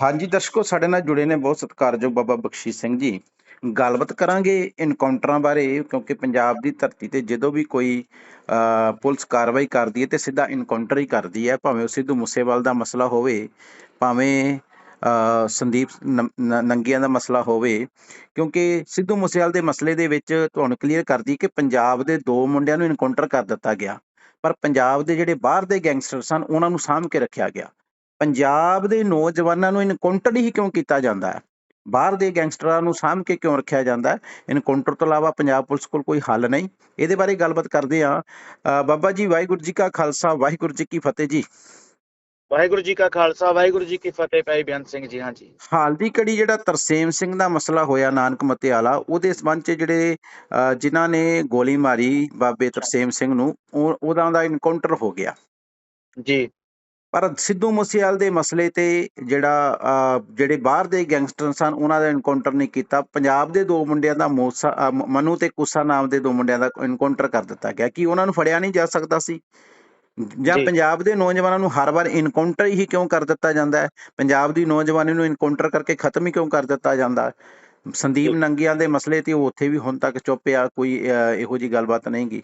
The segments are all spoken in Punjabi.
ਹਾਂਜੀ, ਦਰਸ਼ਕੋ, ਸਾਡੇ ਨਾਲ ਜੁੜੇ ਨੇ ਬਹੁਤ ਸਤਿਕਾਰਯੋਗ ਬਾਬਾ ਬਖਸ਼ੀਸ਼ ਸਿੰਘ ਜੀ। ਗੱਲਬਾਤ ਕਰਾਂਗੇ ਇਨਕਾਊਂਟਰਾਂ ਬਾਰੇ, ਕਿਉਂਕਿ ਪੰਜਾਬ ਦੀ ਧਰਤੀ ਤੇ ਜਦੋਂ ਵੀ ਕੋਈ ਪੁਲਿਸ ਕਾਰਵਾਈ ਕਰਦੀ ਹੈ ਤੇ ਸਿੱਧਾ ਇਨਕਾਊਂਟਰ ਹੀ ਕਰਦੀ ਹੈ, ਭਾਵੇਂ ਉਹ ਸਿੱਧੂ ਮੂਸੇਵਾਲ ਦਾ ਮਸਲਾ ਹੋਵੇ, ਭਾਵੇਂ ਸੰਦੀਪ ਨੰਗੀਆਂ ਦਾ ਮਸਲਾ ਹੋਵੇ, ਕਿਉਂਕਿ ਸਿੱਧੂ ਮੂਸੇਵਾਲ ਦੇ ਮਸਲੇ ਦੇ ਵਿੱਚ ਤੁਹਾਨੂੰ ਕਲੀਅਰ ਕਰਦੀ ਕਿ ਪੰਜਾਬ ਦੇ ਦੋ ਮੁੰਡਿਆਂ ਨੂੰ ਇਨਕਾਊਂਟਰ ਕਰ ਦਿੱਤਾ ਗਿਆ। ਪਰ ਪੰਜਾਬ ਦੇ ਜਿਹੜੇ ਬਾਹਰ ਦੇ ਗੈਂਗਸਟਰ ਸਨ ਉਹਨਾਂ ਨੂੰ ਸਾਂਭ ਕੇ ਰੱਖਿਆ ਗਿਆ। ਪੰਜਾਬ ਦੇ ਨੌਜਵਾਨਾਂ ਨੂੰ ਇਨਕਾਊਂਟਰ ਹੀ ਕਿਉਂ ਕੀਤਾ ਜਾਂਦਾ ਹੈ? ਬਾਹਰ ਦੇ ਗੈਂਗਸਟਰਾਂ ਨੂੰ ਸਾਂਭ ਕੇ ਕਿਉਂ ਰੱਖਿਆ ਜਾਂਦਾ ਹੈ? ਇਨਕਾਊਂਟਰ ਤੋਂ ਇਲਾਵਾ ਪੰਜਾਬ ਪੁਲਿਸ ਕੋਲ ਕੋਈ ਹੱਲ ਨਹੀਂ। ਇਹਦੇ ਬਾਰੇ ਗੱਲਬਾਤ ਕਰਦੇ ਆ ਬਾਬਾ ਜੀ ਵਾਹਿਗੁਰੂ ਜੀ ਕਾ ਖਾਲਸਾ ਵਾਹਿਗੁਰੂ ਜੀ ਕੀ ਫਤਿਹ ਜੀ। ਵਾਹਿਗੁਰੂ ਜੀ ਕਾ ਖਾਲਸਾ ਵਾਹਿਗੁਰੂ ਜੀ ਕੀ ਫਤਿਹ ਭਾਈ ਬੇਅੰਤ ਸਿੰਘ ਜੀ ਹਾਂਜੀ। ਹਾਲ ਦੀ ਕੜੀ ਜਿਹੜਾ ਤਰਸੇਮ ਸਿੰਘ ਦਾ ਮਸਲਾ ਹੋਇਆ ਨਾਨਕ ਮੱਤੇ ਵਾਲਾ ਉਹਦੇ ਸਬੰਧ ਚ ਜਿਹੜੇ ਜਿਨ੍ਹਾਂ ਨੇ ਗੋਲੀ ਮਾਰੀ ਬਾਬੇ ਤਰਸੇਮ ਸਿੰਘ ਨੂੰ ਉਹ- ਉਹਦਾ ਦਾ ਇਨਕਾਊਂਟਰ ਹੋ ਗਿਆ। ਜੀ। ਪਰ ਸਿੱਧੂ ਮੂਸੇਵਾਲ ਦੇ ਮਸਲੇ ਤੇ ਜਿਹੜਾ ਜਿਹੜੇ ਬਾਹਰ ਦੇ ਗੈਂਗਸਟਰ ਸਨ ਉਹਨਾਂ ਦਾ ਇਨਕਾਊਂਟਰ ਨਹੀਂ ਕੀਤਾ। ਪੰਜਾਬ ਦੇ ਦੋ ਮੁੰਡਿਆਂ ਦਾ ਮੂਸਾ ਮਨੂ ਤੇ ਕੁਸਾ ਨਾਮ ਦੇ ਦੋ ਮੁੰਡਿਆਂ ਦਾ ਇਨਕਾਊਂਟਰ ਕਰ ਦਿੱਤਾ ਗਿਆ। ਕਿ ਉਹਨਾਂ ਨੂੰ ਫੜਿਆ ਨਹੀਂ ਜਾ ਸਕਦਾ ਸੀ? ਜਾਂ। ਪੰਜਾਬ ਦੇ ਨੌਜਵਾਨਾਂ ਨੂੰ ਹਰ ਵਾਰ ਇਨਕਾਊਂਟਰ ਹੀ ਕਿਉਂ ਕਰ ਦਿੱਤਾ ਜਾਂਦਾ ਹੈ? ਪੰਜਾਬ ਦੀ ਨੌਜਵਾਨੀ ਨੂੰ ਇਨਕਾਊਂਟਰ ਕਰਕੇ ਖਤਮ ਹੀ ਕਿਉਂ ਕਰ ਦਿੱਤਾ ਜਾਂਦਾ ਹੈ? ਸੰਦੀਪ। ਨੰਗੀਆਂ ਦੇ ਮਸਲੇ ਤੇ ਉਹ ਉੱਥੇ ਵੀ ਹੁਣ ਤੱਕ ਚੁੱਪ ਆ ਕੋਈ ਇਹੋ ਜੀ ਗੱਲਬਾਤ ਨਹੀਂ ਗੀ।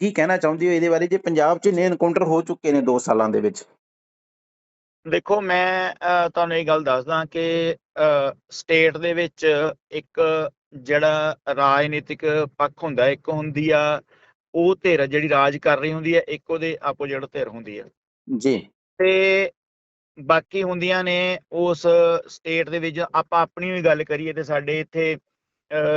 ਕੀ ਕਹਿਣਾ ਚਾਹੁੰਦੀ ਹੋ ਇਹਦੇ ਬਾਰੇ? ਜੇ ਪੰਜਾਬ 'ਚ ਨੇ ਇਨਕਾਊਂਟਰ ਹੋ ਚੁੱਕੇ ਨੇ 2 ਸਾਲਾਂ ਦੇ ਵਿੱਚ। ਦੇਖੋ ਮੈਂ ਤੁਹਾਨੂੰ ਇਹ ਗੱਲ ਦੱਸਦਾ ਕਿ ਸਟੇਟ ਦੇ ਵਿੱਚ ਇੱਕ ਜਿਹੜਾ ਰਾਜਨੀਤਿਕ ਪੱਖ ਹੁੰਦਾ ਇੱਕ ਹੁੰਦੀ ਆ ਉਹ ਧਿਰ ਜਿਹੜੀ ਰਾਜ ਕਰ ਰਹੀ ਹੁੰਦੀ ਹੈ ਇੱਕ ਉਹਦੇ ਆਪੋਜੀਟ ਧਿਰ ਹੁੰਦੀ ਹੈ ਜੀ। ਤੇ ਬਾਕੀ ਹੁੰਦੀਆਂ ਨੇ ਉਸ ਸਟੇਟ ਦੇ ਵਿੱਚ ਆਪਾਂ ਆਪਣੀ ਵੀ ਗੱਲ ਕਰੀਏ ਤੇ ਸਾਡੇ ਇੱਥੇ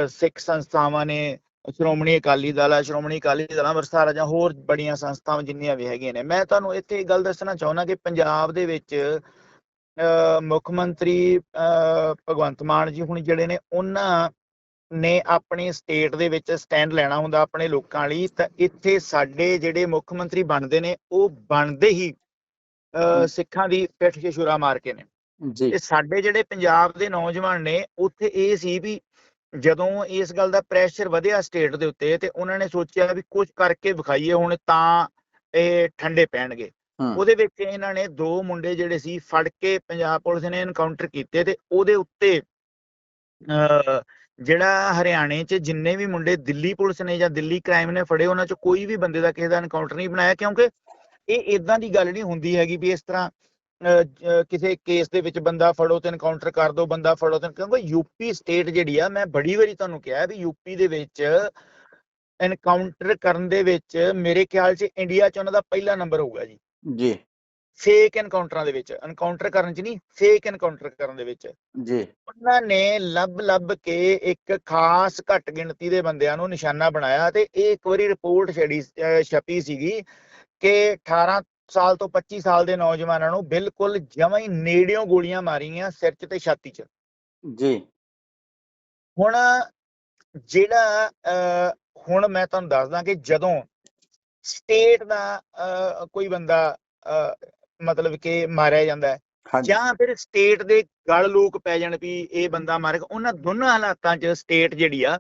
ਸਿੱਖ ਸੰਸਥਾਵਾਂ ਨੇ ਸ਼੍ਰੋਮਣੀ ਅਕਾਲੀ ਦਲ ਆ ਸ਼੍ਰੋਮਣੀ ਅਕਾਲੀ ਦਲ ਅੰਮ੍ਰਿਤਸਰ ਜਾਂ ਹੋਰ ਬੜੀਆਂ ਸੰਸਥਾਵਾਂ ਜਿੰਨੀਆਂ ਵੀ ਹੈਗੀਆਂ ਨੇ ਮੈਂ ਤੁਹਾਨੂੰ ਇੱਥੇ ਇੱਕ ਗੱਲ ਦੱਸਣਾ ਚਾਹੁੰਦਾ ਕਿ ਪੰਜਾਬ ਦੇ ਵਿੱਚ ਮੁੱਖ ਮੰਤਰੀ ਭਗਵੰਤ ਮਾਨ ਜੀ ਹੁਣ ਜਿਹੜੇ ਨੇ ਉਹਨਾਂ ਨੇ ਆਪਣੀ ਸਟੇਟ ਦੇ ਵਿੱਚ ਸਟੈਂਡ ਲੈਣਾ ਹੁੰਦਾ ਆਪਣੇ ਲੋਕਾਂ ਲਈ ਤਾਂ ਇੱਥੇ ਸਾਡੇ ਜਿਹੜੇ ਮੁੱਖ ਮੰਤਰੀ ਬਣਦੇ ਨੇ ਉਹ ਬਣਦੇ ਹੀ। ਸਿੱਖਾਂ ਦੀ ਪਿੱਠ 'ਤੇ ਛੁਰਾ ਮਾਰ ਕੇ ਨੇ ਜੀ ਤੇ ਸਾਡੇ ਜਿਹੜੇ ਪੰਜਾਬ ਦੇ ਨੌਜਵਾਨ ਨੇ ਉੱਥੇ ਇਹ ਸੀ ਵੀ ਜਦੋਂ ਇਸ ਗੱਲ ਦਾ ਪ੍ਰੈਸ਼ਰ ਵਧਿਆ ਸਟੇਟ ਦੇ ਉੱਤੇ ਤੇ ਉਹਨਾਂ ਨੇ ਸੋਚਿਆ ਵੀ ਕੁਝ ਕਰਕੇ ਵਿਖਾਈਏ ਹੁਣ ਤਾਂ ਇਹ ਠੰਡੇ ਪੈਣਗੇ। ਉਹਦੇ ਵਿੱਚ ਇਹਨਾਂ ਨੇ ਦੋ ਮੁੰਡੇ ਜਿਹੜੇ ਸੀ ਫੜ ਕੇ ਪੰਜਾਬ ਪੁਲਿਸ ਨੇ ਐਨਕਾਊਂਟਰ ਕੀਤੇ ਤੇ ਉਹਦੇ ਉੱਤੇ ਜਿਹੜਾ ਹਰਿਆਣੇ 'ਚ ਜਿੰਨੇ ਵੀ ਮੁੰਡੇ ਦਿੱਲੀ ਪੁਲਿਸ ਨੇ ਜਾਂ ਦਿੱਲੀ ਕ੍ਰਾਈਮ ਨੇ ਫੜੇ ਉਹਨਾਂ 'ਚ ਕੋਈ ਵੀ ਬੰਦੇ ਦਾ ਕਿਸੇ ਦਾ ਐਨਕਾਊਂਟਰ ਨਹੀਂ ਬਣਾਇਆ ਕਿਉਂਕਿ ਇਹ ਇਦਾਂ ਦੀ ਗੱਲ ਨਹੀਂ ਹੁੰਦੀ ਹੈਗੀ ਵੀ ਇਸ ਤਰ੍ਹਾਂ ਕਿਸੇ ਕੇਸ ਦੇ ਵਿੱਚ ਬੰਦਾ ਫੜੋ ਤੇ ਐਨਕਾਊਂਟਰ ਕਰ ਦਿਓ ਬੰਦਾ ਫੜੋ ਤੇ ਕਿਉਂਕਿ ਯੂਪੀ ਸਟੇਟ ਜਿਹੜੀ ਆ ਮੈਂ ਬੜੀ ਵਾਰੀ ਤੁਹਾਨੂੰ ਕਿਹਾ ਵੀ ਯੂਪੀ ਦੇ ਵਿੱਚ ਐਨਕਾਊਂਟਰ ਕਰਨ ਦੇ ਵਿੱਚ ਮੇਰੇ ਖਿਆਲ 'ਚ ਇੰਡੀਆ 'ਚ ਉਹਨਾਂ ਦਾ ਪਹਿਲਾ ਨੰਬਰ ਹੋਊਗਾ ਜੀ। ਜੀ। ਫੇਕ ਐਨਕਾਊਂਟਰਾਂ ਦੇ ਵਿੱਚ ਐਨਕਾਊਂਟਰ ਕਰਨ 'ਚ ਨਹੀਂ ਫੇਕ ਐਨਕਾਊਂਟਰ ਕਰਨ ਦੇ ਵਿੱਚ। ਜੀ। ਉਹਨਾਂ ਨੇ ਲੱਭ ਲੱਭ ਕੇ ਇੱਕ ਖਾਸ ਘੱਟ ਗਿਣਤੀ ਦੇ ਬੰਦਿਆਂ ਨੂੰ ਨਿਸ਼ਾਨਾ ਬਣਾਇਆ ਤੇ ਇਹ ਇੱਕ ਵਾਰੀ ਰਿਪੋਰਟ ਛੜੀ ਛਪੀ ਸੀਗੀ ਕਿ 18 ਸਾਲ ਤੋਂ 25 ਸਾਲ ਦੇ ਨੌਜਵਾਨਾਂ ਨੂੰ ਬਿਲਕੁਲ ਜਮਾਂ ਹੀ ਨੇੜਿਓਂ ਗੋਲੀਆਂ ਮਾਰੀਆਂ ਸਿਰ 'ਚ ਤੇ ਛਾਤੀ 'ਚ। ਜੀ। ਹੁਣ ਜਿਹੜਾ ਹੁਣ ਮੈਂ ਤੁਹਾਨੂੰ ਦੱਸਦਾ ਕਿ ਜਦੋਂ ਸਟੇਟ ਦਾ ਕੋਈ ਬੰਦਾ ਮਤਲਬ ਕਿ ਮਾਰਿਆ ਜਾਂਦਾ ਹੈ ਜਾਂ ਫਿਰ ਸਟੇਟ ਦੇ ਗਲ ਲੋਕ ਪੈ ਜਾਣ ਵੀ ਇਹ ਬੰਦਾ ਮਾਰ ਗਿਆ ਉਹਨਾਂ ਦੋਨਾਂ ਹਾਲਾਤਾਂ 'ਚ ਸਟੇਟ ਜਿਹੜੀ ਆ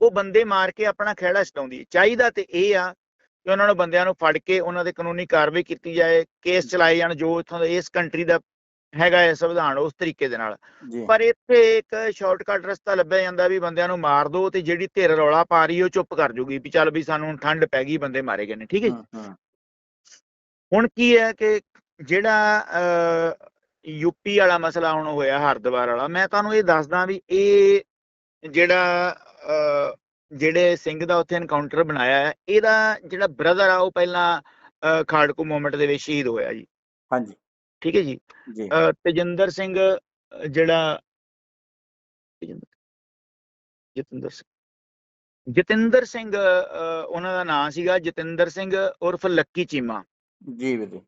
ਉਹ ਬੰਦੇ ਮਾਰ ਕੇ ਆਪਣਾ ਖਹਿੜਾ ਛਡਾਉਂਦੀ ਚਾਹੀਦਾ ਤੇ ਇਹ ਆ ਕਿ ਉਹਨਾਂ ਨੂੰ ਬੰਦਿਆਂ ਨੂੰ ਫੜ ਕੇ ਉਹਨਾਂ ਦੇ ਕਾਨੂੰਨੀ ਕਾਰਵਾਈ ਕੀਤੀ ਜਾਏ ਕੇਸ ਚਲਾਏ ਜਾਣ ਜੋ ਇੱਥੋਂ ਦਾ ਇਸ ਕੰਟਰੀ ਦਾ ਹੈਗਾ ਹੈ ਸੰਵਿਧਾਨ ਉਸ ਤਰੀਕੇ ਦੇ ਨਾਲ। ਪਰ ਇੱਥੇ ਇੱਕ ਸ਼ਾਰਟਕਟ ਰਸਤਾ ਲੱਭਿਆ ਜਾਂਦਾ ਵੀ ਬੰਦਿਆਂ ਨੂੰ ਮਾਰ ਦਿਓ ਤੇ ਜਿਹੜੀ ਧਿਰ ਰੌਲਾ ਪਾ ਰਹੀ ਉਹ ਚੁੱਪ ਕਰ ਜੂਗੀ ਵੀ ਚੱਲ ਵੀ ਸਾਨੂੰ ਠੰਡ ਪੈ ਗਈ ਬੰਦੇ ਮਾਰੇ ਗਏ ਨੇ ਠੀਕ ਹੈ ਜੀ? ਹੁਣ ਕੀ ਹੈ ਕਿ ਜਿਹੜਾ ਯੂਪੀ ਵਾਲਾ ਮਸਲਾ ਹੁਣ ਹੋਇਆ ਹਰਿਦੁਆਰ ਵਾਲਾ ਮੈਂ ਤੁਹਾਨੂੰ ਇਹ ਦੱਸਦਾ ਵੀ ਇਹ ਜਿਹੜਾ ਜਿਹੜੇ ਸਿੰਘ ਦਾ ਉੱਥੇ ਐਨਕਾਊਂਟਰ ਬਣਾਇਆ ਹੈ ਇਹਦਾ ਜਿਹੜਾ ਬ੍ਰਦਰ ਆ ਉਹ ਪਹਿਲਾਂ ਖਾੜਕੂ ਮੂਵਮੈਂਟ ਦੇ ਵਿੱਚ ਸ਼ਹੀਦ ਹੋਇਆ ਜੀ। ਹਾਂਜੀ। ਠੀਕ ਹੈ ਜੀ? ਤੇਜਿੰਦਰ ਸਿੰਘ ਜਿਹੜਾ ਜਤਿੰਦਰ ਸਿੰਘ ਜਤਿੰਦਰ ਸਿੰਘ ਉਹਨਾਂ ਦਾ ਨਾਮ ਸੀਗਾ ਜਤਿੰਦਰ ਸਿੰਘ ਉਰਫ ਲੱਕੀ ਚੀਮਾ। ਜੀ ਵੀਰ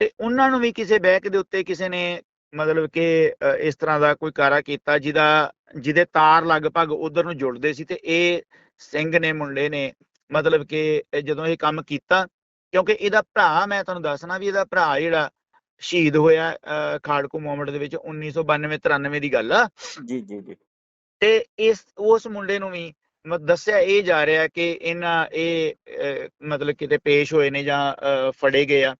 ਤੇ ਉਹਨਾਂ ਨੂੰ ਵੀ ਕਿਸੇ ਬੈਕ ਦੇ ਉੱਤੇ ਕਿਸੇ ਨੇ ਮਤਲਬ ਕਿ ਇਸ ਤਰ੍ਹਾਂ ਦਾ ਕੋਈ ਕਾਰਾ ਕੀਤਾ ਜਿਹਦਾ ਜਿਹਦੇ ਤਾਰ ਲਗਭਗ ਉਧਰ ਨੂੰ ਜੁੜਦੇ ਸੀ ਤੇ ਇਹ ਸਿੰਘ ਨੇ ਮੁੰਡੇ ਨੇ ਮਤਲਬ ਕਿ ਜਦੋਂ ਇਹ ਕੰਮ ਕੀਤਾ ਕਿਉਂਕਿ ਇਹਦਾ ਭਰਾ ਮੈਂ ਤੁਹਾਨੂੰ ਦੱਸਣਾ ਵੀ ਇਹਦਾ ਭਰਾ ਜਿਹੜਾ ਸ਼ਹੀਦ ਹੋਇਆ ਖਾੜਕੂ ਮੂਵਮੈਂਟ ਦੇ ਵਿੱਚ 1992 93 ਦੀ ਗੱਲ ਆ। ਜੀ ਜੀ ਜੀ। ਤੇ ਇਸ ਉਸ ਮੁੰਡੇ ਨੂੰ ਵੀ ਦੱਸਿਆ ਇਹ ਜਾ ਰਿਹਾ ਕਿ ਇਹਨਾਂ ਇਹ ਮਤਲਬ ਕਿਤੇ ਪੇਸ਼ ਹੋਏ ਨੇ ਜਾਂ ਫੜੇ ਗਏ ਆ।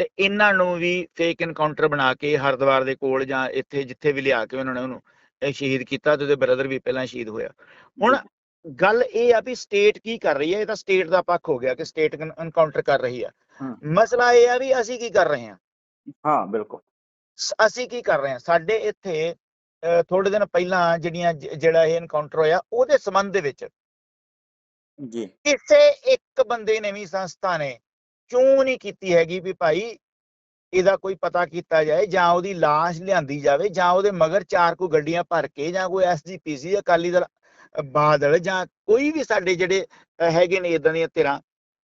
ਤੇ ਇਹਨਾਂ ਨੂੰ ਵੀ ਫੇਕ ਐਨਕਾਊਂਟਰ ਬਣਾ ਕੇ ਹਰਦੁਆਰ ਦੇ ਕੋਲ ਜਾਂ ਇੱਥੇ ਜਿੱਥੇ ਵੀ ਲਿਆ ਕੇ ਉਹਨਾਂ ਨੇ ਉਹਨੂੰ ਸ਼ਹੀਦ ਕੀਤਾ ਤੇ ਉਹਦੇ ਬ੍ਰਦਰ ਵੀ ਪਹਿਲਾਂ ਸ਼ਹੀਦ ਹੋਇਆ। ਹੁਣ ਗੱਲ ਇਹ ਆ ਵੀ ਸਟੇਟ ਕੀ ਕਰ ਰਹੀ ਹੈ ਇਹ ਤਾਂ ਸਟੇਟ ਦਾ ਪੱਖ ਹੋ ਗਿਆ ਕਿ ਸਟੇਟ ਐਨਕਾਊਂਟਰ ਕਰ ਰਹੀ ਆ। ਮਸਲਾ ਇਹ ਆ ਵੀ ਅਸੀਂ ਕੀ ਕਰ ਰਹੇ ਹਾਂ? ਹਾਂ ਬਿਲਕੁਲ। ਅਸੀਂ ਕੀ ਕਰ ਰਹੇ ਹਾਂ? ਸਾਡੇ ਇੱਥੇ ਥੋੜੇ ਦਿਨ ਪਹਿਲਾਂ ਜਿਹੜੀਆਂ ਜਿਹੜਾ ਇਹ ਐਨਕਾਊਂਟਰ ਹੋਇਆ ਉਹਦੇ ਸੰਬੰਧ ਦੇ ਵਿੱਚ ਜੀ। ਕਿਸੇ ਇੱਕ ਬੰਦੇ ਨੇ ਵੀ ਸੰਸਥਾ ਨੇ ਕਿਉਂ ਨਹੀਂ ਕੀਤੀ ਹੈਗੀ ਵੀ ਭਾਈ ਇਹਦਾ ਕੋਈ ਪਤਾ ਕੀਤਾ ਜਾਏ ਜਾਂ ਉਹਦੀ ਲਾਸ਼ ਲਿਆਂਦੀ ਜਾਵੇ ਜਾਂ ਉਹਦੇ ਮਗਰ ਚਾਰ ਕੋ ਗੱਡੀਆਂ ਭਰ ਕੇ ਜਾਂ ਕੋਈ ਐਸਜੀਪੀਸੀ ਅਕਾਲੀ ਦਲ ਬਾਦਲ ਜਾਂ ਕੋਈ ਵੀ ਸਾਡੇ ਜਿਹੜੇ ਹੈਗੇ ਨੇ ਇਦਾਂ ਦੀਆਂ ਧਿਰਾਂ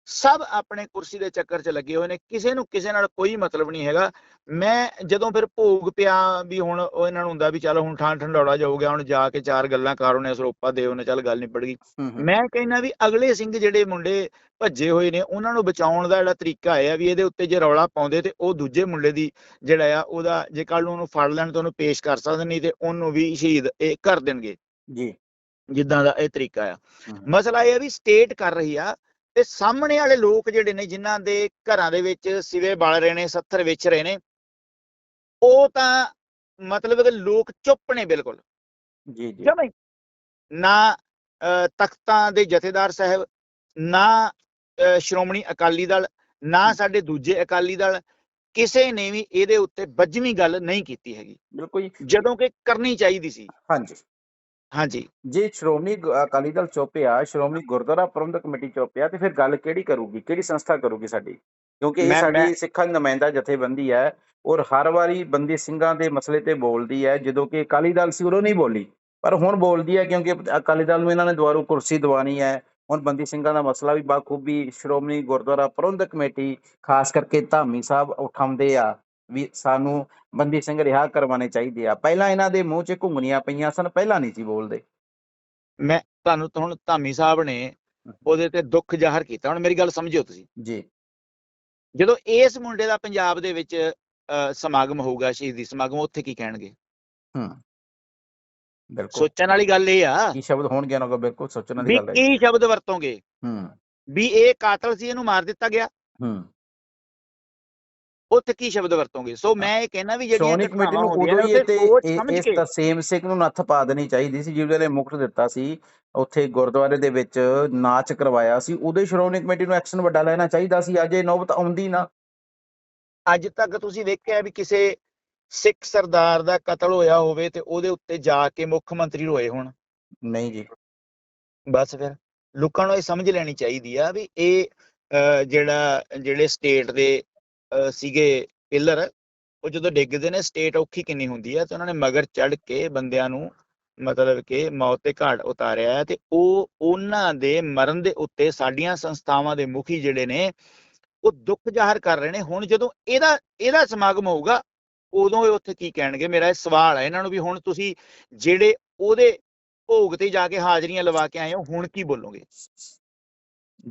ਸਭ ਆਪਣੇ ਕੁਰਸੀ ਦੇ ਚੱਕਰ 'ਚ ਲੱਗੇ ਹੋਏ ਨੇ ਕਿਸੇ ਨੂੰ ਕਿਸੇ ਨਾਲ ਕੋਈ ਮਤਲਬ ਨਹੀਂ ਹੈਗਾ। ਮੈਂ ਜਦੋਂ ਫਿਰ ਭੋਗ ਪਿਆ ਵੀ ਹੁਣ ਉਹ ਇਹਨਾਂ ਨੂੰ ਹੁੰਦਾ ਵੀ ਚੱਲ ਹੁਣ ਠੰਡ ਠੰਡੌੜਾ ਜਾਊਗਾ ਹੁਣ ਜਾ ਕੇ ਚਾਰ ਗੱਲਾਂ ਕਰ ਉਹਨੇ ਸਰੋਪਾ ਦੇ ਉਹਨੇ ਚੱਲ ਗੱਲ ਨਿਬੜ ਗਈ। ਮੈਂ ਕਹਿੰਦਾ ਵੀ ਅਗਲੇ ਸਿੰਘ ਜਿਹੜੇ ਮੁੰਡੇ ਭੱਜੇ ਹੋਏ ਨੇ ਉਹਨਾਂ ਨੂੰ ਬਚਾਉਣ ਦਾ ਜਿਹੜਾ ਤਰੀਕਾ ਹੈ ਵੀ ਇਹਦੇ ਉੱਤੇ ਜੇ ਰੌਲਾ ਪਾਉਂਦੇ ਤੇ ਉਹ ਦੂਜੇ ਮੁੰਡੇ ਦੀ ਜਿਹੜਾ ਆ ਉਹਦਾ ਜੇ ਕੱਲ ਨੂੰ ਉਹਨੂੰ ਫੜ ਲੈਣ ਤਾਂ ਉਹਨੂੰ ਪੇਸ਼ ਕਰ ਸਕਦੇ ਨਹੀਂ ਤੇ ਉਹਨੂੰ ਵੀ ਸ਼ਹੀਦ ਇਹ ਕਰ ਦੇਣਗੇ। ਜੀ। ਜਿੱਦਾਂ ਦਾ ਇਹ ਤਰੀਕਾ ਆ। ਮਸਲਾ ਇਹ ਆ ਵੀ ਸਟੇਟ ਕਰ ਰਹੀ ਆ ਤੇ ਸਾਹਮਣੇ ਵਾਲੇ ਲੋਕ ਜਿਹੜੇ ਨੇ ਜਿਨ੍ਹਾਂ ਦੇ ਘਰਾਂ ਦੇ ਵਿੱਚ ਸਿਵੇ ਬਲ ਰਹੇ ਨੇ ਸੱਥਰ ਵੇਚ ਰਹੇ ਨੇ ਉਹ ਤਾਂ ਮਤਲਬ ਕਿ ਲੋਕ ਚੁੱਪ ਨੇ ਬਿਲਕੁਲ। ਜੀ ਜੀ। ਜਮਾਂ ਹੀ ਨਾ ਤਖਤਾਂ ਦੇ ਜਥੇਦਾਰ ਸਾਹਿਬ ਨਾ ਸ਼੍ਰੋਮਣੀ ਅਕਾਲੀ ਦਲ ਨਾ ਸਾਡੇ ਦੂਜੇ ਅਕਾਲੀ ਦਲ ਕਿਸੇ ਨੇ ਵੀ ਇਹਦੇ ਉੱਤੇ ਬੱਜਵੀਂ ਗੱਲ ਨਹੀਂ ਕੀਤੀ ਹੈਗੀ। ਬਿਲਕੁਲ ਜਦੋਂ ਕਿ ਕਰਨੀ ਚਾਹੀਦੀ ਸੀ। ਹਾਂਜੀ। ਹਾਂਜੀ। ਜੇ ਸ਼੍ਰੋਮਣੀ ਗ- ਅਕਾਲੀ ਦਲ ਚੁੱਪਿਆ ਸ਼੍ਰੋਮਣੀ ਗੁਰਦੁਆਰਾ ਪ੍ਰਬੰਧਕ ਕਮੇਟੀ ਚੁੱਪਿਆ ਤੇ ਫਿਰ ਗੱਲ ਕਿਹੜੀ ਕਰੂਗੀ? ਕਿਹੜੀ ਸੰਸਥਾ ਕਰੂਗੀ ਸਾਡੀ? ਕਿਉਂਕਿ ਇਹ ਮੈਂ- ਸਾਡੀ ਮੈਂ- ਸਿੱਖਾਂ ਦੀ ਨੁਮਾਇੰਦਾ ਜਥੇਬੰਦੀ ਹੈ ਔਰ ਹਰ ਵਾਰੀ ਬੰਦੀ ਸਿੰਘਾਂ ਦੇ ਮਸਲੇ ਤੇ ਬੋਲਦੀ ਹੈ ਜਦੋਂ ਕਿ ਅਕਾਲੀ ਦਲ ਸੀ ਉਦੋਂ ਨਹੀਂ ਬੋਲੀ ਪਰ ਹੁਣ ਬੋਲਦੀ ਹੈ ਕਿਉਂਕਿ ਅਕਾਲੀ ਦਲ ਨੂੰ ਇਹਨਾਂ ਨੇ ਦੁਆਰੂ ਕੁਰਸੀ ਦਿਵਾਣੀ ਹੈ ਹੁਣ ਬੰਦੀ ਸਿੰਘਾਂ ਦਾ ਮਸਲਾ ਵੀ ਬਾਖੂਬੀ ਸ਼੍ਰੋਮਣੀ ਗੁਰਦੁਆਰਾ ਪ੍ਰਬੰਧਕ ਕਮੇਟੀ ਖਾਸ ਕਰਕੇ ਧਾਮੀ ਸਾਹਿਬ ਉਠਾਉਂਦੇ ਆ ਵੀ ਸਾਨੂੰ ਬੰਦੀ ਸਿੰਘ ਰਿਹਾ ਕਰਵਾਉਣੇ ਚਾਹੀਦੇ ਆ। ਪਹਿਲਾਂ ਇਹਨਾਂ ਦੇ ਮੂੰਹ 'ਚ ਘੁੰਗਣੀਆਂ ਪਈਆਂ ਸਨ ਪਹਿਲਾਂ ਨਹੀਂ ਸੀ ਬੋਲਦੇ। ਮੈਂ ਤੁਹਾਨੂੰ ਤਾਂ ਹੁਣ ਧਾਮੀ ਸਾਹਿਬ ਨੇ ਉਹਦੇ ਤੇ ਦੁੱਖ ਜ਼ਾਹਰ ਕੀਤਾ। ਹੁਣ ਮੇਰੀ ਗੱਲ ਸਮਝਿਓ ਤੁਸੀਂ। ਜੀ। ਜਦੋਂ ਇਸ ਮੁੰਡੇ ਦਾ ਪੰਜਾਬ ਦੇ ਵਿੱਚ ਸਮਾਗਮ ਹੋਊਗਾ ਸ਼ਹੀਦੀ ਸਮਾਗਮ ਉੱਥੇ ਕੀ ਕਹਿਣਗੇ? ਹੂੰ। ਬਿਲਕੁਲ। ਸੋਚਣ ਵਾਲੀ ਗੱਲ ਇਹ ਆ ਕੀ ਸ਼ਬਦ ਹੋਣਗੇ ਉਹਨਾਂ ਕੋਲ? ਬਿਲਕੁਲ ਸੋਚਣ ਵਾਲੀ ਵੀ ਗੱਲ ਹੈ। ਕੀ ਸ਼ਬਦ ਵਰਤੋਂਗੇ? ਹੂੰ। ਵੀ ਇਹ ਕਾਤਲ ਸੀ ਇਹਨੂੰ ਮਾਰ ਦਿੱਤਾ ਗਿਆ? ਹੂੰ। ਉੱਥੇ ਕੀ ਸ਼ਬਦ ਵਰਤੋਂਗੇ? ਸੋ ਮੈਂ ਇਹ ਕਹਿਣਾ ਵੀ ਜਿਹੜੀਆਂ ਸ਼੍ਰੋਮਣੀ ਕਮੇਟੀ ਨੂੰ ਉਦੋਂ ਹੀ ਤੇ ਇਸ ਤਰਸੇਮ ਸਿੰਘ ਨੂੰ ਨੱਥ ਪਾ ਦੇਣੀ ਚਾਹੀਦੀ ਸੀ ਜਿਹੜੇ ਮੁਕਤ ਦਿੱਤਾ ਸੀ ਉੱਥੇ ਗੁਰਦੁਆਰੇ ਦੇ ਵਿੱਚ ਨਾਚ ਕਰਵਾਇਆ ਸੀ ਹੀ ਸ਼੍ਰੋਮਣੀ ਕਮੇਟੀ ਨੂੰ ਐਕਸ਼ਨ ਵੱਡਾ ਲੈਣਾ ਚਾਹੀਦਾ ਸੀ ਅੱਜ ਇਹ ਨੌਬਤ ਆਉਂਦੀ ਨਾ। ਅੱਜ ਤੱਕ ਤੁਸੀਂ ਵੇਖਿਆ ਵੀ ਕਿਸੇ ਸਿੱਖ ਸਰਦਾਰ ਦਾ ਕਤਲ ਹੋਇਆ ਹੋਵੇ ਤੇ ਉਹਦੇ ਉੱਤੇ ਜਾ ਕੇ ਮੁੱਖ ਮੰਤਰੀ ਰੋਏ ਹੋਣ। ਨਹੀਂ ਜੀ। ਬਸ ਫਿਰ ਲੋਕਾਂ ਨੂੰ ਇਹ ਸਮਝ ਲੈਣੀ ਚਾਹੀਦੀ ਆ ਵੀ ਇਹ ਜਿਹੜਾ ਜਿਹੜੇ ਸਟੇਟ ਦੇ ਸੀਗੇ ਪਿਲਰ ਉਹ ਜਦੋਂ ਡਿੱਗਦੇ ਨੇ ਸਟੇਟ ਔਖੀ ਕਿੰਨੀ ਹੁੰਦੀ ਆ ਤੇ ਉਹਨਾਂ ਨੇ ਮਗਰ ਚੜ ਕੇ ਬੰਦਿਆਂ ਨੂੰ ਮਤਲਬ ਕਿ ਮੌਤ ਦੇ ਘਾਟ ਉਤਾਰਿਆ ਹੈ ਤੇ ਉਹ ਉਹਨਾਂ ਦੇ ਮਰਨ ਦੇ ਉੱਤੇ ਸਾਡੀਆਂ ਸੰਸਥਾਵਾਂ ਦੇ ਮੁਖੀ ਜਿਹੜੇ ਨੇ ਉਹ ਦੁੱਖ ਜ਼ਾਹਰ ਕਰ ਰਹੇ ਨੇ। ਹੁਣ ਜਦੋਂ ਇਹਦਾ ਇਹਦਾ ਸਮਾਗਮ ਹੋਊਗਾ ਉਦੋਂ ਇਹ ਉੱਥੇ ਕੀ ਕਹਿਣਗੇ? ਮੇਰਾ ਇਹ ਸਵਾਲ ਹੈ ਇਹਨਾਂ ਨੂੰ ਵੀ ਹੁਣ ਤੁਸੀਂ ਜਿਹੜੇ ਉਹਦੇ ਭੋਗ ਤੇ ਜਾ ਕੇ ਹਾਜ਼ਰੀਆਂ ਲਵਾ ਕੇ ਆਏ ਹੋ ਹੁਣ ਕੀ ਬੋਲੋਗੇ?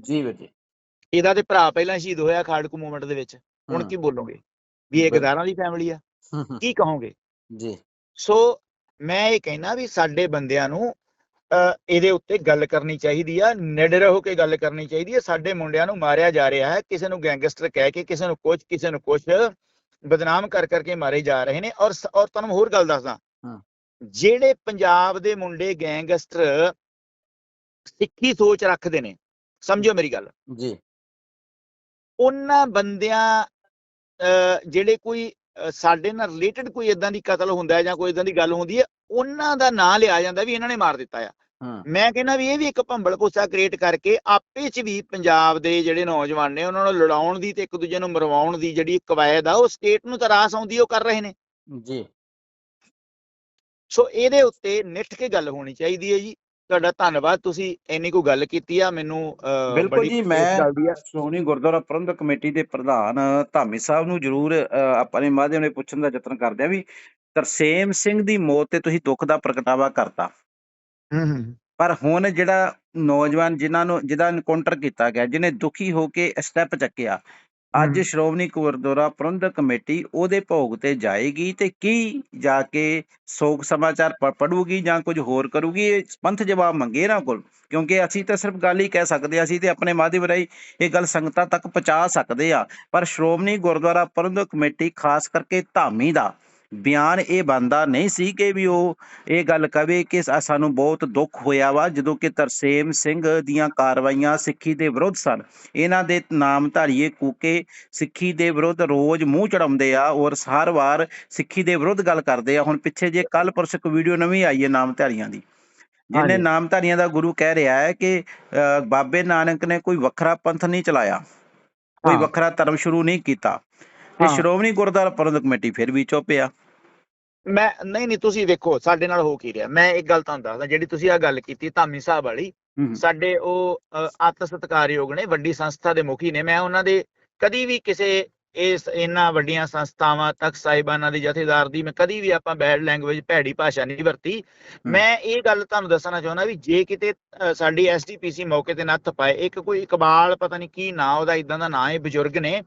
ਜੀ ਵੀਰ ਜੀ। ਇਹਦਾ ਤੇ ਭਰਾ ਪਹਿਲਾਂ ਸ਼ਹੀਦ ਹੋਇਆ ਖਾੜਕੂ ਮੂਵਮੈਂਟ ਦੇ ਵਿੱਚ। ਹੁਣ। ਕੀ ਬੋਲੋਗੇ? ਵੀ ਇਹ ਗਦਾਰਾਂ ਦੀ ਫੈਮਿਲੀ ਆ। ਕੀ ਕਹੋਗੇ? ਜੀ। ਸੋ ਮੈਂ ਇਹ ਕਹਿਣਾ ਵੀ ਸਾਡੇ ਬੰਦਿਆਂ ਨੂੰ ਇਹਦੇ ਉੱਤੇ ਗੱਲ ਕਰਨੀ ਚਾਹੀਦੀ ਆ ਨਿਡਰ ਹੋ ਕੇ ਗੱਲ ਕਰਨੀ ਚਾਹੀਦੀ ਹੈ ਸਾਡੇ ਮੁੰਡਿਆਂ ਨੂੰ ਮਾਰਿਆ ਜਾ ਰਿਹਾ ਹੈ ਕਿਸੇ ਨੂੰ ਗੈਂਗਸਟਰ ਕਹਿ ਕੇ ਕਿਸੇ ਨੂੰ ਕੁਝ ਕਿਸੇ ਨੂੰ ਕੁਝ ਬਦਨਾਮ ਕਰ ਕਰਕੇ ਮਾਰੇ ਜਾ ਰਹੇ ਨੇ। ਔਰ ਔਰ ਤੁਹਾਨੂੰ ਹੋਰ ਗੱਲ ਦੱਸਦਾ। ਜਿਹੜੇ ਪੰਜਾਬ ਦੇ ਮੁੰਡੇ ਗੈਂਗਸਟਰ ਸਿੱਖੀ ਸੋਚ ਰੱਖਦੇ ਨੇ ਸਮਝੋ ਮੇਰੀ ਗੱਲ। ਜੀ। ਉਹਨਾਂ ਬੰਦਿਆਂ ਜਿਹੜੇ ਕੋਈ ਸਾਡੇ ਨਾਲ ਰਿਲੇਟਡ ਕੋਈ ਇਦਾਂ ਦੀ ਕਤਲ ਹੁੰਦਾ ਹੈ ਜਾਂ ਕੋਈ ਇਦਾਂ ਦੀ ਗੱਲ ਹੁੰਦੀ ਹੈ ਉਹਨਾਂ ਦਾ ਨਾਂ ਲਿਆ ਜਾਂਦਾ ਵੀ ਇਹਨਾਂ ਨੇ ਮਾਰ ਦਿੱਤਾ ਆ। ਮੈਂ ਕਹਿੰਦਾ ਵੀ ਇਹ ਵੀ ਇੱਕ ਭੰਬਲ ਭੁੱਸਾ ਕ੍ਰੀਏਟ ਕਰਕੇ ਆਪੇ ਚ ਵੀ ਪੰਜਾਬ ਦੇ ਜਿਹੜੇ ਨੌਜਵਾਨ ਨੇ ਉਹਨਾਂ ਨੂੰ ਲੜਾਉਣ ਦੀ ਤੇ ਇੱਕ ਦੂਜੇ ਨੂੰ ਮਰਵਾਉਣ ਦੀ ਜਿਹੜੀ ਕਵਾਇਦ ਆ ਉਹ ਸਟੇਟ ਨੂੰ ਤਾਂ ਰਾਸ ਆਉਂਦੀ ਉਹ ਕਰ ਰਹੇ ਨੇ। ਜੀ। ਸੋ ਇਹਦੇ ਉੱਤੇ ਨਿੱਠ ਕੇ ਗੱਲ ਹੋਣੀ ਚਾਹੀਦੀ ਹੈ ਜੀ। ਤੁਹਾਡਾ ਧੰਨਵਾਦ ਤੁਸੀਂ ਇੰਨੀ ਕੋ ਗੱਲ ਕੀਤੀ ਆ ਮੈਨੂੰ ਬਿਲਕੁਲ ਜੀ ਮੈਂ ਸ਼੍ਰੋਮਣੀ ਗੁਰਦੁਆਰਾ ਪ੍ਰਬੰਧਕ ਕਮੇਟੀ ਦੇ ਪ੍ਰਧਾਨ ਧਾਮੀ ਸਾਹਿਬ ਨੂੰ ਜਰੂਰ ਆਪਣੇ ਮਾਧਿਅਮ ਨਾਲ ਪੁੱਛਣ ਦਾ ਯਤਨ ਕਰਦੇ ਆ ਵੀ ਤਰਸੇਮ ਸਿੰਘ ਦੀ ਮੌਤ ਤੇ ਤੁਸੀਂ ਦੁੱਖ ਦਾ ਪ੍ਰਗਟਾਵਾ ਕਰਤਾ। ਹੂੰ ਹੂੰ ਪਰ ਹੁਣ ਜਿਹੜਾ ਨੌਜਵਾਨ ਜਿਨ੍ਹਾਂ ਨੂੰ ਜਿਹਦਾ ਐਨਕਾਊਂਟਰ ਕੀਤਾ ਗਿਆ ਜਿਹਨੇ ਦੁਖੀ ਹੋ ਕੇ ਸਟੈਪ ਚੱਕਿਆ ਅੱਜ। ਸ਼੍ਰੋਮਣੀ ਗੁਰਦੁਆਰਾ ਪ੍ਰਬੰਧਕ ਕਮੇਟੀ ਉਹਦੇ ਭੋਗ ਤੇ ਜਾਏਗੀ ਤੇ ਕੀ ਜਾ ਕੇ ਸੋਗ ਸਮਾਚਾਰ ਪੜੂਗੀ ਜਾਂ ਕੁਝ ਹੋਰ ਕਰੂਗੀ ਇਹ ਪੰਥ ਜਵਾਬ ਮੰਗੇ ਇਹਨਾਂ ਕੋਲ ਕਿਉਂਕਿ ਅਸੀਂ ਤਾਂ ਸਿਰਫ ਗੱਲ ਹੀ ਕਹਿ ਸਕਦੇ ਹਾਂ ਅਸੀਂ ਤੇ ਆਪਣੇ ਮਾਧਿਅਮ ਰਾਹੀਂ ਇਹ ਗੱਲ ਸੰਗਤਾਂ ਤੱਕ ਪਹੁੰਚਾ ਸਕਦੇ ਆ ਪਰ ਸ਼੍ਰੋਮਣੀ ਗੁਰਦੁਆਰਾ ਪ੍ਰਬੰਧਕ ਕਮੇਟੀ ਖਾਸ ਕਰਕੇ ਧਾਮੀ ਦਾ ਬਿਆਨ ਇਹ ਬੰਦਾ ਨਹੀਂ ਸੀ ਕਿ ਵੀ ਉਹ ਇਹ ਗੱਲ ਕਵੇ ਕਿ ਸਾਨੂੰ ਬਹੁਤ ਦੁੱਖ ਹੋਇਆ ਵਾ ਜਦੋਂ ਕਿ ਤਰਸੇਮ ਸਿੰਘ ਦੀਆਂ ਕਾਰਵਾਈਆਂ ਸਿੱਖੀ ਦੇ ਵਿਰੁੱਧ ਸਨ ਇਹਨਾਂ ਦੇ ਨਾਮ ਧਾਰੀਏ ਕੂਕੇ ਸਿੱਖੀ ਦੇ ਵਿਰੁੱਧ ਰੋਜ਼ ਮੂੰਹ ਚੜਾਉਂਦੇ ਆ ਔਰ ਹਰ ਵਾਰ ਸਿੱਖੀ ਦੇ ਵਿਰੁੱਧ ਗੱਲ ਕਰਦੇ ਆ ਹੁਣ ਪਿੱਛੇ ਜੇ ਕੱਲ ਪਰਸੋਂ ਇੱਕ ਵੀਡੀਓ ਨਵੀਂ ਆਈ ਹੈ ਨਾਮਧਾਰੀਆਂ ਦੀ ਜਿਹਨੇ। ਨਾਮਧਾਰੀਆਂ ਦਾ ਗੁਰੂ ਕਹਿ ਰਿਹਾ ਹੈ ਕਿ ਬਾਬੇ ਨਾਨਕ ਨੇ ਕੋਈ ਵੱਖਰਾ ਪੰਥ ਨਹੀਂ ਚਲਾਇਆ ਕੋਈ। ਵੱਖਰਾ ਧਰਮ ਸ਼ੁਰੂ ਨਹੀਂ ਕੀਤਾ ਤੇ। ਸ਼੍ਰੋਮਣੀ ਗੁਰਦੁਆਰਾ ਪ੍ਰਬੰਧਕ ਕਮੇਟੀ ਫਿਰ ਵੀ ਚੁੱਪ ਆ ਮੈਂ ਨਹੀਂ ਨਹੀਂ ਤੁਸੀਂ ਵੇਖੋ ਸਾਡੇ ਨਾਲ ਹੋ ਕੀ ਰਿਹਾ? ਮੈਂ ਇੱਕ ਗੱਲ ਤੁਹਾਨੂੰ ਦੱਸਦਾ ਜਿਹੜੀ ਤੁਸੀਂ ਆ ਗੱਲ ਕੀਤੀ ਧਾਮੀ ਸਾਹਿਬ ਵਾਲੀ ਸਾਡੇ ਉਹ ਅ, ਆਤਮ ਸਤਿਕਾਰਯੋਗ ਨੇ ਵੱਡੀ ਸੰਸਥਾ ਦੇ ਮੁਖੀ ਨੇ ਮੈਂ ਉਹਨਾਂ ਦੇ ਕਦੀ ਵੀ ਕਿਸੇ ਇਸ ਇਹਨਾਂ ਵੱਡੀਆਂ ਸੰਸਥਾਵਾਂ ਤੱਕ ਸਾਹਿਬਾਨਾਂ ਦੇ ਜਥੇਦਾਰ ਦੀ ਮੈਂ ਕਦੀ ਵੀ ਆਪਾਂ ਬੈਡ ਲੈਂਗੁਏਜ ਭੈੜੀ ਭਾਸ਼ਾ ਨਹੀਂ ਵਰਤੀ। ਮੈਂ ਇਹ ਗੱਲ ਤੁਹਾਨੂੰ ਦੱਸਣਾ ਚਾਹੁੰਦਾ ਵੀ ਜੇ ਕਿਤੇ ਸਾਡੀ ਐਸਡੀਪੀਸੀ ਮੌਕੇ ਤੇ ਨੱਥ ਪਾਏ ਇੱਕ ਕੋਈ ਇਕਬਾਲ ਪਤਾ ਨਹੀਂ ਕੀ ਨਾਂ ਉਹਦਾ ਇਦਾਂ ਦਾ ਨਾਂ ਹੈ ਬਜ਼ੁਰਗ ਨੇ।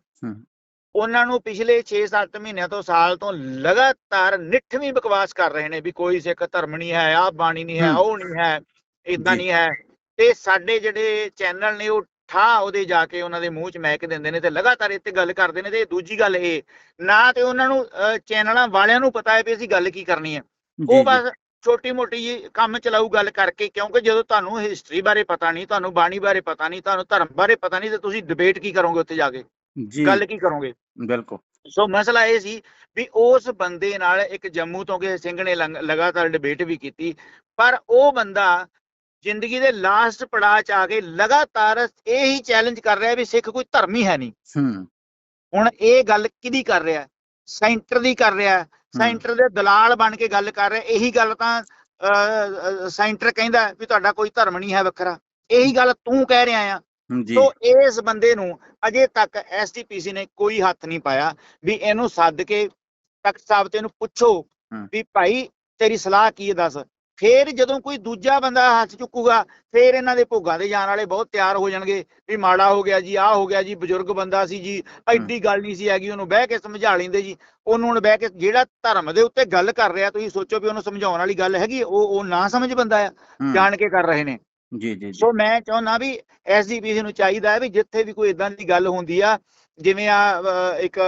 ਉਹਨਾਂ ਨੂੰ ਪਿਛਲੇ 6-7 ਮਹੀਨਿਆਂ ਤੋਂ ਸਾਲ ਤੋਂ ਲਗਾਤਾਰ ਨਿਠਵੀਂ ਬਕਵਾਸ ਕਰ ਰਹੇ ਨੇ ਵੀ ਕੋਈ ਸਿੱਖ ਧਰਮ ਨਹੀਂ ਹੈ ਆਹ ਬਾਣੀ ਨਹੀਂ ਹੈ। ਉਹ ਨਹੀਂ ਹੈ ਇਦਾਂ। ਨਹੀਂ ਹੈ ਤੇ ਸਾਡੇ ਜਿਹੜੇ ਚੈਨਲ ਨੇ ਉਹ ਠਾ ਉਹਦੇ ਜਾ ਕੇ ਉਹਨਾਂ ਦੇ ਮੂੰਹ 'ਚ ਮੈਕ ਦਿੰਦੇ ਨੇ ਤੇ ਲਗਾਤਾਰ ਤੇ ਗੱਲ ਕਰਦੇ ਨੇ ਤੇ ਦੂਜੀ ਗੱਲ ਇਹ ਨਾ ਤੇ ਉਹਨਾਂ ਨੂੰ ਚੈਨਲਾਂ ਵਾਲਿਆਂ ਨੂੰ ਪਤਾ ਹੈ ਵੀ ਅਸੀਂ ਗੱਲ ਕੀ ਕਰਨੀ ਹੈ ਉਹ। ਬਸ ਛੋਟੀ ਮੋਟੀ ਕੰਮ ਚਲਾਊ ਗੱਲ ਕਰਕੇ ਕਿਉਂਕਿ ਜਦੋਂ ਤੁਹਾਨੂੰ ਹਿਸਟਰੀ ਬਾਰੇ ਪਤਾ ਨਹੀਂ ਤੁਹਾਨੂੰ ਬਾਣੀ ਬਾਰੇ ਪਤਾ ਨਹੀਂ ਤੁਹਾਨੂੰ ਧਰਮ ਬਾਰੇ ਪਤਾ ਨਹੀਂ ਤੇ ਤੁਸੀਂ ਡਿਬੇਟ ਕੀ ਕਰੋਗੇ ਉੱਥੇ ਜਾ ਕੇ ਜੀ। ਗੱਲ ਕੀ ਕਰੋਗੇ? ਬਿਲਕੁਲ। ਸੋ ਮਸਲਾ ਇਹ ਸੀ ਵੀ ਉਸ ਬੰਦੇ ਨਾਲ ਇੱਕ ਜੰਮੂ ਤੋਂ ਕਿਸੇ ਸਿੰਘ ਨੇ ਲੰਗ- ਲਗਾਤਾਰ ਡਿਬੇਟ ਵੀ ਕੀਤੀ ਪਰ ਉਹ ਬੰਦਾ ਜ਼ਿੰਦਗੀ ਦੇ ਲਾਸਟ ਪੜਾਅ ਚ ਆ ਕੇ ਲਗਾਤਾਰ ਇਹ ਹੀ ਚੈਲੰਜ ਕਰ ਰਿਹਾ ਵੀ ਸਿੱਖ ਕੋਈ ਧਰਮ ਹੀ ਹੈ ਨਹੀਂ। ਹੂੰ। ਹੁਣ ਇਹ ਗੱਲ ਕਿਹਦੀ ਕਰ ਰਿਹਾ? ਸੈਂਟਰ ਦੀ ਕਰ ਰਿਹਾ। ਸੈਂਟਰ ਦੇ ਦਲਾਲ ਬਣ ਕੇ ਗੱਲ ਕਰ ਰਿਹਾ। ਇਹੀ ਗੱਲ ਤਾਂ ਸੈਂਟਰ ਕਹਿੰਦਾ ਵੀ ਤੁਹਾਡਾ ਕੋਈ ਧਰਮ ਨਹੀਂ ਹੈ ਵੱਖਰਾ। ਇਹੀ ਗੱਲ ਤੂੰ ਕਹਿ ਰਿਹਾ ਆ। ਸੋ ਇਸ ਬੰਦੇ ਨੂੰ ਅਜੇ ਤੱਕ ਐਸਡੀਪੀਸੀ ਨੇ ਕੋਈ ਹੱਥ ਨਹੀਂ ਪਾਇਆ ਵੀ ਇਹਨੂੰ ਸੱਦ ਕੇ ਤਖਤ ਸਾਹਿਬ ਤੇ ਇਹਨੂੰ ਪੁੱਛੋ। ਵੀ ਭਾਈ ਤੇਰੀ ਸਲਾਹ ਕੀ ਹੈ ਦੱਸ। ਫੇਰ ਜਦੋਂ ਕੋਈ ਦੂਜਾ ਬੰਦਾ ਹੱਥ ਚੁੱਕੂਗਾ ਫੇਰ ਇਹਨਾਂ ਦੇ ਭੋਗਾਂ ਦੇ ਜਾਣ ਵਾਲੇ ਬਹੁਤ ਤਿਆਰ ਹੋ ਜਾਣਗੇ ਵੀ ਮਾੜਾ ਹੋ ਗਿਆ ਜੀ ਆਹ ਹੋ ਗਿਆ ਜੀ ਬਜ਼ੁਰਗ ਬੰਦਾ ਸੀ ਜੀ ਐਡੀ ਗੱਲ ਨਹੀਂ ਸੀ ਹੈਗੀ ਉਹਨੂੰ ਬਹਿ ਕੇ ਸਮਝਾ ਲੈਂਦੇ ਜੀ। ਉਹਨੂੰ ਹੁਣ ਬਹਿ ਕੇ ਜਿਹੜਾ ਧਰਮ ਦੇ ਉੱਤੇ ਗੱਲ ਕਰ ਰਿਹਾ ਤੁਸੀਂ ਸੋਚੋ ਵੀ ਉਹਨੂੰ ਸਮਝਾਉਣ ਵਾਲੀ ਗੱਲ ਹੈਗੀ ਉਹ ਉਹ ਨਾ ਸਮਝ ਬੰਦਾ ਆ ਜਾਣ ਕੇ ਕਰ ਰਹੇ ਨੇ। ਜੀ ਜੀ ਸੋ ਮੈਂ ਚਾਹੁੰਦਾ ਵੀ ਐਸਜੀਪੀਸੀ ਨੂੰ ਚਾਹੀਦਾ ਹੈ ਵੀ ਜਿੱਥੇ ਵੀ ਕੋਈ ਇਦਾਂ ਦੀ ਗੱਲ ਹੁੰਦੀ ਆ, ਜਿਵੇਂ ਆ ਇੱਕ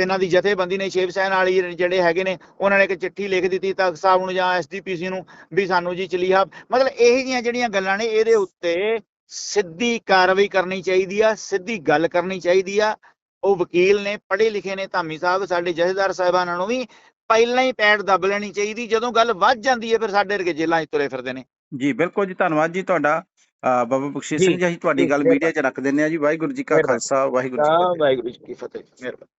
ਇਹਨਾਂ ਦੀ ਜਥੇਬੰਦੀ ਨੇ ਸ਼ੇਵ ਸੈਨ ਵਾਲੀ ਜਿਹੜੇ ਹੈਗੇ ਨੇ, ਉਹਨਾਂ ਨੇ ਇੱਕ ਚਿੱਠੀ ਲਿਖ ਦਿੱਤੀ ਤਖਤ ਸਾਹਿਬ ਨੂੰ ਜਾਂ ਐਸਜੀਪੀਸੀ ਨੂੰ ਵੀ ਸਾਨੂੰ ਜੀ ਚਲੀਹਾ। ਮਤਲਬ ਇਹ ਜਿਹੀਆਂ ਜਿਹੜੀਆਂ ਗੱਲਾਂ ਨੇ, ਇਹਦੇ ਉੱਤੇ ਸਿੱਧੀ ਕਾਰਵਾਈ ਕਰਨੀ ਚਾਹੀਦੀ ਆ, ਸਿੱਧੀ ਗੱਲ ਕਰਨੀ ਚਾਹੀਦੀ ਆ। ਉਹ ਵਕੀਲ ਨੇ, ਪੜ੍ਹੇ ਲਿਖੇ ਨੇ, ਧਾਮੀ ਸਾਹਿਬ, ਸਾਡੇ ਜਥੇਦਾਰ ਸਾਹਿਬਾਨਾਂ ਨੂੰ ਵੀ ਪਹਿਲਾਂ ਹੀ ਪੈੜ ਦੱਬ ਲੈਣੀ ਚਾਹੀਦੀ, ਜਦੋਂ ਗੱਲ ਵੱਧ ਜਾਂਦੀ ਹੈ, ਫਿਰ ਸਾਡੇ ਵਰਗੇ ਜੇਲ੍ਹਾਂ 'ਚ ਤੁਰੇ ਫਿਰਦੇ ਨੇ। ਜੀ ਬਿਲਕੁਲ ਜੀ ਧੰਨਵਾਦ ਜੀ ਤੁਹਾਡਾ ਬਾਬਾ ਬਖਸ਼ੀਸ਼ ਜੀ, ਸਿੰਘ ਜੀ ਅਸੀਂ ਤੁਹਾਡੀ ਗੱਲ। ਮੀਡੀਆ 'ਚ ਰੱਖ ਦਿੰਦੇ ਆ ਜੀ ਵਾਹਿਗੁਰੂ ਜੀ ਕਾ। ਖਾਲਸਾ ਵਾਹਿਗੁਰੂ ਜੀ ਕੀ ਫਤਿਹ ਵਾਹਿਗੁਰੂ ਜੀ ਕੀ ਫਤਿਹ ਮਿਹਰਬਾਨੀ